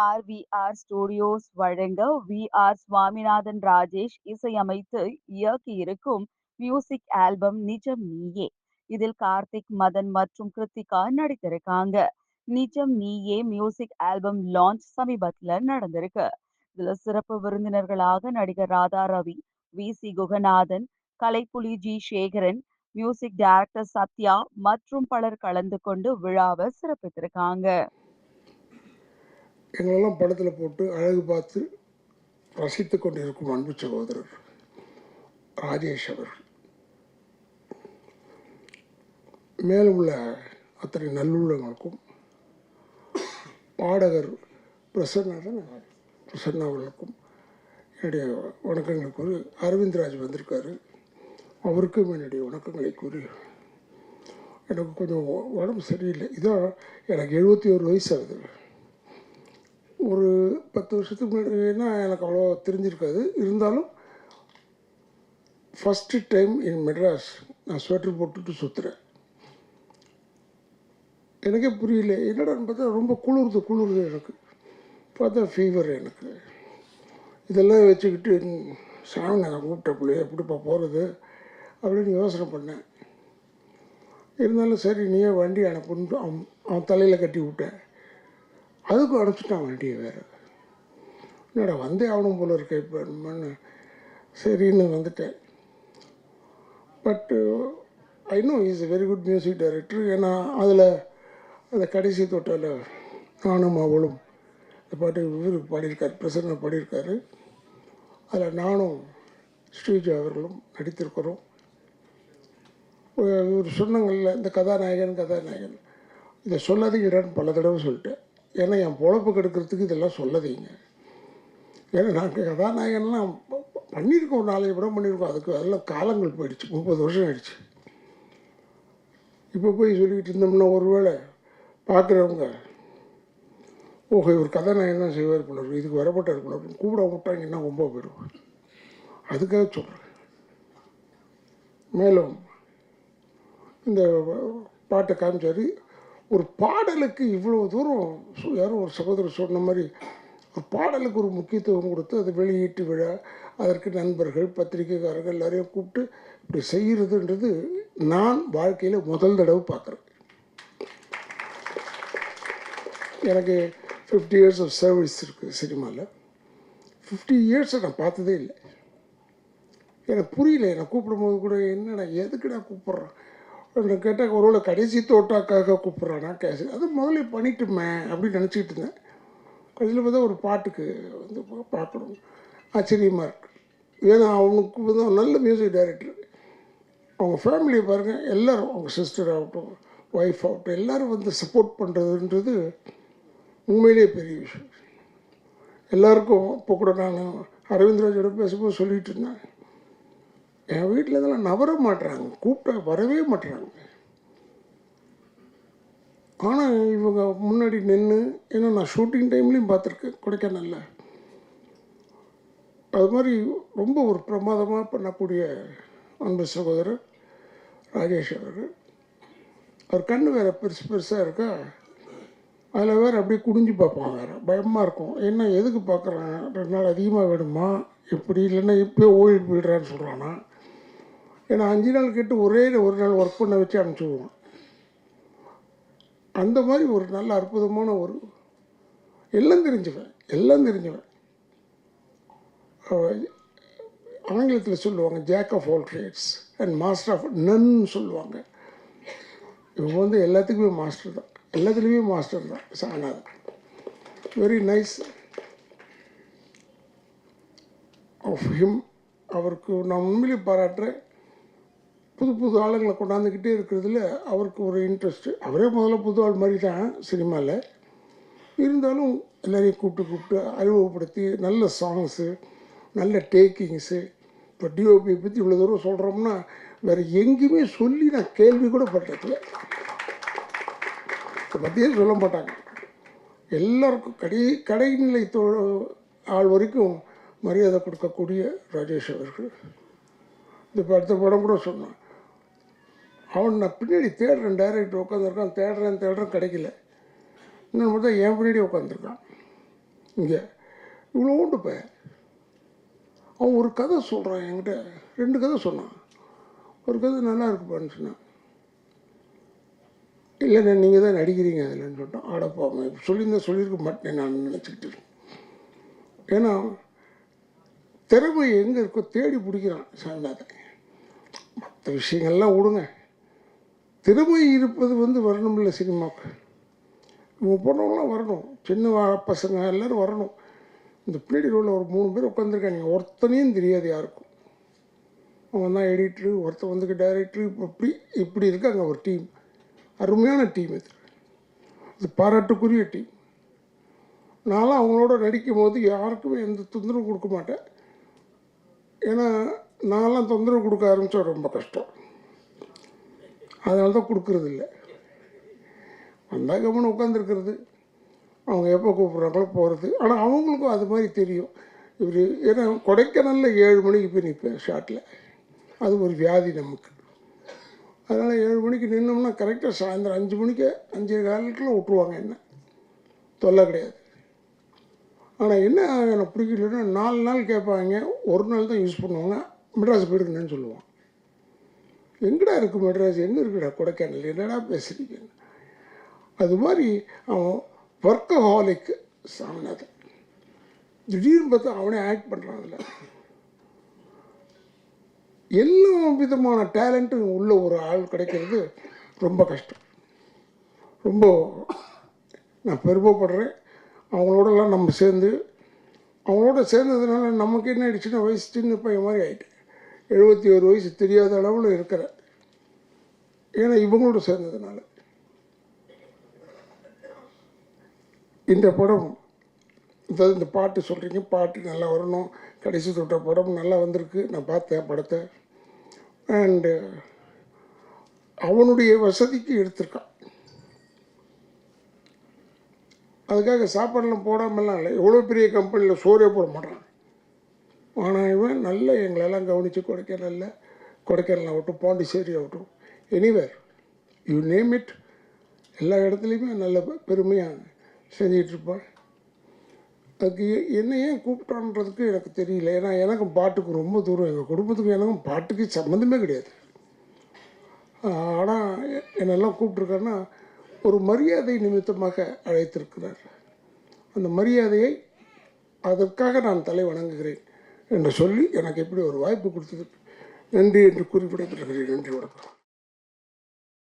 RVR studios வழங்க V R Swaminathan Rajesh இசையமைத்து இயக்கியிருக்கும் மியூசிக் ஆல்பம் நிஜம் நீயே. இதில் கார்த்திக் மதன் மற்றும் கிருத்திகா நடித்திருக்காங்க. நிஜம் நீயே மியூசிக் ஆல்பம் லான்ச் சமீபத்துல நடந்திருக்கு. இதுல சிறப்பு விருந்தினர்களாக நடிகர் Radha Ravi V C Guganathan Kalaipuli G Sekaran music director Sathya மற்றும் பலர் கலந்து கொண்டு விழாவை சிறப்பித்திருக்காங்க. எங்களெல்லாம் படத்தில் போட்டு அழகு பார்த்து ரசித்து கொண்டிருக்கும் அன்பு சகோதரர் ராஜேஷ் அவர்கள். மேலும் உள்ள அத்தனை நல்லுள்ளங்களுக்கும் பாடகர் பிரசன்னா பிரசன்னா அவர்களுக்கும் என்னுடைய வணக்கங்களை கூறி அரவிந்த்ராஜ் வந்திருக்காரு. அவருக்கும் என்னுடைய வணக்கங்களை கூறி எனக்கு கொஞ்சம் உடம்பு சரியில்லை. இதான் எனக்கு எழுபத்தி ஒரு வயசு ஆகுது. ஒரு பத்து வருஷத்துக்கு முன்னாடினா எனக்கு அவ்வளோ தெரிஞ்சிருக்காது. இருந்தாலும் ஃபஸ்ட்டு டைம் என் மெட்ராஸ் நான் ஸ்வெட்டர் போட்டுட்டு சுற்றுறேன் எனக்கே புரியல என்னடான்னு பார்த்தா ரொம்ப குளிருது குளிருது எனக்கு. பார்த்தா ஃபீவர் எனக்கு. இதெல்லாம் வச்சுக்கிட்டு சாமி நான் கூப்பிட்ட பிள்ளைய எப்படிப்பா போகிறது அப்படின்னு யோசனை பண்ணேன். இருந்தாலும் சரி நீயே வண்டி அனுப்புன்னு அவன் அவன் தலையில் கட்டி விட்டேன். அதுக்கும் அடைச்சிட்டான் வண்டியை வேறு. என்னடா வந்தே ஆகணும் போல இருக்க இப்போ சரின்னு வந்துட்டேன். But I know is very good music director ஏன்னா அதில் அந்த கடைசி தொட்டில் நானும் அவளும் இந்த பாட்டு இவர் பாடியிருக்கார் பிரசன்ன பாடியிருக்காரு. அதில் நானும் ஸ்ரீஜா அவர்களும் நடித்திருக்கிறோம். இவர் சொன்னங்கள்ல இந்த கதாநாயகன் கதாநாயகன். இதை சொல்லாதீங்கடான்னு பல தடவை சொல்லிட்டேன். ஏன்னா என் பொழப்பு கெடுக்கிறதுக்கு இதெல்லாம் சொல்லாதீங்க. ஏன்னா நாங்கள் கதாநாயகன்லாம் பண்ணியிருக்கோம் நாளைய படம் பண்ணியிருக்கோம். அதுக்கு அதெல்லாம் காலங்கள் போயிடுச்சு. முப்பது வருஷம் ஆயிடுச்சு. இப்போ போய் சொல்லிக்கிட்டு இருந்தோம்னா ஒருவேளை பார்க்குறவங்க ஓகே ஒரு கதாநாயகன் தான் செய்வார் போல இதுக்கு வரப்பட்டார் போல கூட கூப்பிட விட்டாங்கன்னா ரொம்ப போயிடும் அதுக்காக சொல்கிறேன் மேலும் இந்த பாட்டை காமிச்சாரு ஒரு பாடலுக்கு இவ்வளோ தூரம் யாரும் ஒரு சகோதரர் சொன்ன மாதிரி ஒரு பாடலுக்கு ஒரு முக்கியத்துவம் கொடுத்து அதை வெளியீட்டு விழா அதற்கு நண்பர்கள் பத்திரிகைக்காரர்கள் எல்லாரையும் கூப்பிட்டு இப்படி செய்கிறதுன்றது நான் வாழ்க்கையில் முதல் தடவை பார்க்குறேன் எனக்கு ஃபிஃப்டி இயர்ஸ் ஆஃப் சர்வீஸ் இருக்குது சினிமாவில் ஃபிஃப்டி இயர்ஸை நான் பார்த்ததே இல்லை. எனக்கு புரியல என்னை கூப்பிடும்போது கூட என்னடா எதுக்குடா கூப்பிட்றான்? நான் கேட்டால் ஒருவேளை கடைசி தோட்டாக்காக கூப்பிட்றானா? கேஸ் அது முதல்ல பண்ணிட்டுமே அப்படின்னு நினச்சிக்கிட்டு இருந்தேன். கடைசியில் பார்த்தா ஒரு பாட்டுக்கு வந்து பார்க்கணும். ஆச்சரியமாக இருக்குது ஏன்னா அவனுக்கு வந்து நல்ல மியூசிக் டைரக்டர் அவங்க ஃபேமிலியை பாருங்கள் எல்லாரும் அவங்க சிஸ்டர் ஆகட்டும் ஒய்ஃப் ஆகட்டும் எல்லாரும் வந்து சப்போர்ட் பண்ணுறதுன்றது உண்மையிலேயே பெரிய விஷயம். எல்லாருக்கும் இப்போ கூட நான் அரவிந்த்ராஜோட பேசும்போது சொல்லிகிட்டு இருந்தேன். என் வீட்டில் இதெல்லாம் நவர மாட்டுறாங்க கூப்பிட்டா வரவே மாட்டுறாங்க ஆனால் இவங்க முன்னாடி நின்று ஏன்னா நான் ஷூட்டிங் டைம்லேயும் பார்த்துருக்கேன் கொடைக்கானலில். அது மாதிரி ரொம்ப ஒரு பிரமாதமாக பண்ணக்கூடிய அன்பு சகோதரர் ராஜேஷ் அவர் அவர் கண்ணு வேறு பெருசு பெருசாக இருக்கா? அதில் வேறு அப்படியே குனிஞ்சு பார்ப்பான் வேறு. பயமாக இருக்கும். என்ன எதுக்கு பார்க்குறான்? ரெண்டு நாள் அதிகமாக வேணுமா? எப்படி? இல்லைன்னா இப்போயே ஓடி போயிடுறான்னு சொல்கிறான்னா ஏன்னா அஞ்சு நாள் கேட்டு ஒரே ஒரு நாள் ஒர்க் பண்ண வச்சு அனுப்பிச்சி அந்த மாதிரி ஒரு நல்ல அற்புதமான ஒரு எல்லாம் தெரிஞ்சுவேன் எல்லாம் தெரிஞ்சுவேன். ஆங்கிலத்தில் சொல்லுவாங்க jack of all trades and master of none சொல்லுவாங்க. இவங்க வந்து எல்லாத்துக்குமே மாஸ்டர் தான். எல்லாத்துலேயுமே மாஸ்டர் தான். சாணாது வெரி நைஸ் ஆஃப் ஹிம் அவருக்கு நான் உண்மையிலேயே பாராட்டுறேன். புது புது ஆளுங்களை கொண்டாந்துக்கிட்டே இருக்கிறதுல அவருக்கு ஒரு இன்ட்ரெஸ்ட்டு அவரே முதல்ல புது ஆள் மாதிரி தான் சினிமாவில் இருந்தாலும் எல்லோரையும் கூப்பிட்டு கூப்பிட்டு அறிமுகப்படுத்தி நல்ல சாங்ஸு நல்ல டேக்கிங்ஸு இப்போ டிஓபி பற்றி இவ்வளோ தூரம் சொல்கிறோம்னா வேறு எங்கேயுமே சொல்லி நான் கேள்வி கூட பட்டதில்ல. இதை சொல்ல மாட்டாங்க. எல்லாருக்கும் கடை கடைநிலை தொ ஆள் வரைக்கும் மரியாதை கொடுக்கக்கூடிய ராஜேஷ் அவர்கள். இந்த இப்போ அடுத்த படம் கூட சொன்னான். அவன் நான் பின்னாடி தேடுறேன் டைரக்டர் உட்காந்துருக்கான் தேடுறேன் தேடுறேன் கிடைக்கல. இன்னொன்று பார்த்தா என் பின்னாடி உட்காந்துருக்கான் இங்கே. இவ்வளோ பையன் அவன் ஒரு கதை சொல்கிறான் என்கிட்ட. ரெண்டு கதை சொன்னான். ஒரு கதை நல்லா இருக்குப்பான்னு சொன்னான். இல்லைண்ணே நீங்கள் தான் நடிக்கிறீங்க அதில்ன்னு சொல்லிட்டோம் ஆடப்பா சொல்லியிருந்தா சொல்லியிருக்க மாட்டேன் நான் நினச்சிக்கிட்டு. ஏன்னா திறமை எங்கே இருக்கோ தேடி பிடிக்கிறான் சாமிநாதன். மற்ற விஷயங்கள்லாம் விடுங்க. திறமை இருப்பது வந்து வரணும்ல சினிமாவுக்கு. இவங்க போனவங்களாம் வரணும். சின்ன பசங்க எல்லோரும் வரணும். இந்த பின்னாடி ரோலில் ஒரு மூணு பேர் உட்காந்துருக்காங்க ஒருத்தனையும் தெரியாது யாருக்கும். அவன் தான் எடிட்ரு ஒருத்தன் வந்துக்கு டைரக்டரு இப்போ இப்படி இப்படி இருக்காங்க ஒரு டீம். அருமையான டீம் இது. இது பாராட்டுக்குரிய டீம். நான்லாம் அவங்களோட நடிக்கும் போது யாருக்குமே எந்த தொந்தரவும் கொடுக்க மாட்டேன். ஏன்னா நான்லாம் தொந்தரவு கொடுக்க ஆரம்பித்தா ரொம்ப கஷ்டம். அதனால தான் கொடுக்கறது இல்லை வந்தால் கவனம் உட்காந்துருக்கிறது அவங்க எப்போ கூப்பிட்றாங்களோ போகிறது ஆனால் அவங்களுக்கும் அது மாதிரி தெரியும். இவர் ஏன்னா கொடைக்கானலில் ஏழு மணிக்கு போய் நிற்பேன் ஷாட்டில் அது ஒரு வியாதி நமக்கு. அதனால் ஏழு மணிக்கு நின்னோம்னா கரெக்டாக சாயந்தரம் அஞ்சு மணிக்கு அஞ்சு காலத்தில் விட்ருவாங்க என்ன? தொல்லை கிடையாது. ஆனால் என்ன எனக்கு பிடிக்கலன்னா நாலு நாள் கேட்பாங்க. ஒரு நாள் தான் யூஸ் பண்ணுவாங்க. மெட்ராஸ் போயிடுங்கன்னு சொல்லுவான் எங்கடா இருக்குது மெட்ராஸ்? எங்கே இருக்குடா கொடைக்கானல்? என்னடா பேசுறீங்க? அது மாதிரி அவன் ஒர்க்கஹாலிக்கு சாமிநாதன் திடீர்னு பார்த்தா அவனே ஆக்ட் பண்ணுறான் அதில். எல்லா விதமான டேலண்ட்டும் உள்ள ஒரு ஆள் கிடைக்கிறது ரொம்ப கஷ்டம். ரொம்ப நான் பெருமைப்படுறேன். அவங்களோடலாம் நம்ம சேர்ந்து அவங்களோட சேர்ந்ததுனால நமக்கு என்ன ஆயிடுச்சுன்னா வயசு சின்ன பையன் மாதிரி ஆகிட்டேன் எழுபத்தி ஒரு வயசு தெரியாத அளவில் இருக்கிறேன் ஏன்னா இவங்களோட சேர்ந்ததுனால. இந்த படம் அதாவது இந்த பாட்டு சொல்கிறீங்க பாட்டு நல்லா வரணும். கடைசி தொட்ட படம் நல்லா வந்திருக்கு. நான் பார்த்தேன் படத்தை. அண்டு அவனுடைய வசதிக்கு எடுத்திருக்கான். அதுக்காக சாப்பாடெல்லாம் போடாமல்லாம் இல்லை. எவ்வளோ பெரிய கம்பெனியில் சோறே போட மாட்டான். ஆனால் இவன் நல்ல எங்களெல்லாம் கவனித்து கொடைக்கானலில் கொடைக்கானல் ஆகட்டும் பாண்டிச்சேரி ஆகட்டும் எனிவேர் யூ நேம் இட் எல்லா இடத்துலையுமே நல்ல பெருமையாக செஞ்சிகிட்ருப்பான் அதுக்கு என்ன ஏன் கூப்பிட்டான்றதுக்கு எனக்கு தெரியல. ஏன்னா எனக்கும் பாட்டுக்கு ரொம்ப தூரம். எங்கள் குடும்பத்துக்கும் எனக்கும் பாட்டுக்கு சம்மந்தமே கிடையாது. ஆனால் என்னெல்லாம் கூப்பிட்ருக்காருன்னா ஒரு மரியாதை நிமித்தமாக அழைத்திருக்கிறார். அந்த மரியாதையை அதற்காக நான் தலை வணங்குகிறேன். என்று சொல்லி எனக்கு எப்படி ஒரு வாய்ப்பு கொடுத்தது. நன்றி என்று கூறி நன்றி வணக்கம்.